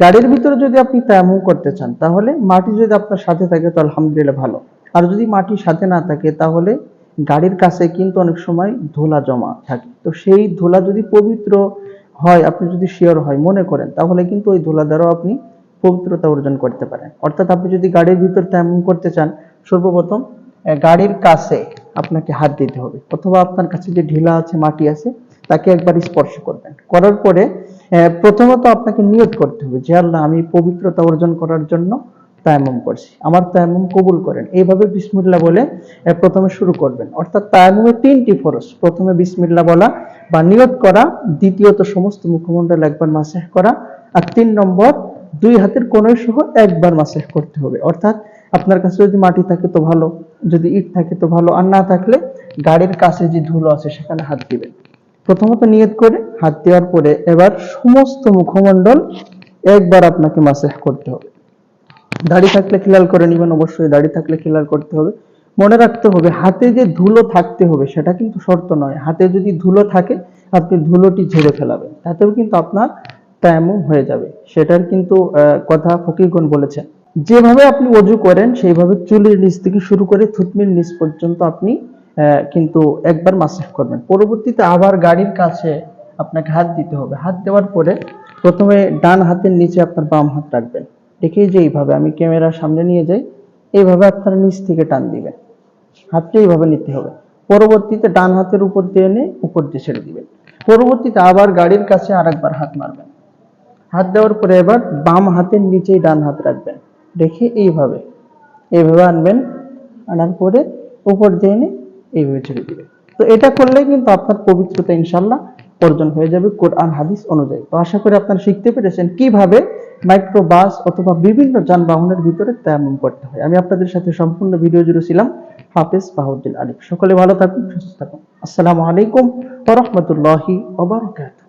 গাড়ির ভিতরে যদি আপনি তায়াম্মুম করতে চান, তাহলে মাটি যদি আপনার সাথে থাকে তো আলহামদুলিল্লাহ ভালো। আর যদি মাটি সাথে না থাকে, তাহলে গাড়ির কাছে কিন্তু অনেক সময় ধুলা জমা থাকে। তো সেই ধুলা যদি পবিত্র হয়, আপনি যদি শিওর হয়, মনে করেন, তাহলে কিন্তু ওই ধুলা দ্বারাও আপনি পবিত্রতা অর্জন করতে পারেন। অর্থাৎ আপনি যদি গাড়ির ভিতর তেমন করতে চান, সর্বপ্রথম গাড়ির কাছে আপনাকে হাত দিতে হবে। অথবা আপনার কাছে যে ঢিলা আছে, মাটি আছে, তাকে একবার স্পর্শ করবেন। করার পরে প্রথমত আপনাকে নিয়োগ করতে হবে। যে আল্লাহ, আমি পবিত্রতা অর্জন করার জন্য তায়াম্মুম করছি। আমার তায়াম্মুম কবুল করেন। এইভাবে বিসমিল্লাহ বলে প্রথমে শুরু করবেন। অর্থাৎ তায়াম্মুমের তিনটি ফরজ। প্রথমে বিসমিল্লাহ বলা বা নিয়ত করা, দ্বিতীয়ত সমস্ত মুখমণ্ডল একবার মাসেহ করা, আর তিন নম্বর, দুই হাতের কোণের সহ একবার মাসেহ করতে হবে। অর্থাৎ আপনার কাছে যদি মাটি থাকে তো ভালো, যদি ইট থাকে তো ভালো, আর না থাকলে গাড়ির কাছে যে ধুলো আছে সেখানে হাত দিবেন। প্রথমত নিয়ত করে হাত দেওয়ার পরে এবার সমস্ত মুখমণ্ডল একবার আপনাকে মাসেহ করতে হবে। দাড়ি থাকলে খিলাল করে নেবেন, অবশ্যই দাড়ি থাকলে খিলাল করতে হবে। মনে রাখতে হবে, হাতে যে ধুলো থাকতে হবে সেটা কিন্তু শর্ত নয়। হাতে যদি ধুলো থাকে, আপনি ধুলোটি ঝেড়ে ফেলাবেন। তাতেও কিন্তু আপনার তায়াম্মুম হয়ে যাবে। সেটার কিন্তু কথা ফকিরগণ বলেছেন। যেভাবে আপনি অজু করেন, সেইভাবে চুলের নিচ থেকে শুরু করে থুতমির নিচ পর্যন্ত আপনি কিন্তু একবার মাসাজ করবেন। পরবর্তীতে আবার গাড়ির কাছে আপনাকে হাত দিতে হবে। হাত দেওয়ার পরে প্রথমে ডান হাতের নিচে আপনার বাম হাত রাখবেন। দেখেই যে এইভাবে আমি ক্যামেরার সামনে নিয়ে যাই, এইভাবে আপনার নিচ থেকে টান দিবেন। হাতটা এইভাবে নিতে হবে। পরবর্তীতে ডান হাতের উপর দিয়ে এনে উপর দিয়ে ছেড়ে দিবেন। পরবর্তীতে আবার গাড়ির কাছে আরেকবার হাত মারবেন। হাত দেওয়ার পরে এবার বাম হাতের নিচেই ডান হাত রাখবেন। রেখে এইভাবে এইভাবে আনবেন। আনার পরে উপর দিয়ে এনে এইভাবে ছেড়ে দিবে। তো এটা করলে কিন্তু আপনার পবিত্রতা ইনশাল্লাহ অর্জন হয়ে যাবে কোরআন, হাদিস অনুযায়ী। তো আশা করি আপনারা শিখতে পেরেছেন কীভাবে মাইক্রোবাস অথবা বিভিন্ন যানবাহনের ভিতরে তেমন করতে হয়। আমি আপনাদের সাথে সম্পূর্ণ ভিডিও জুড়ে ছিলাম হাফেজ বাহুদ্দিন আলিফ সকলে ভালো থাকুন, সুস্থ থাকুন। আসসালামু আলাইকুম ওরহমতুল্লাহি বারাকাতুহু।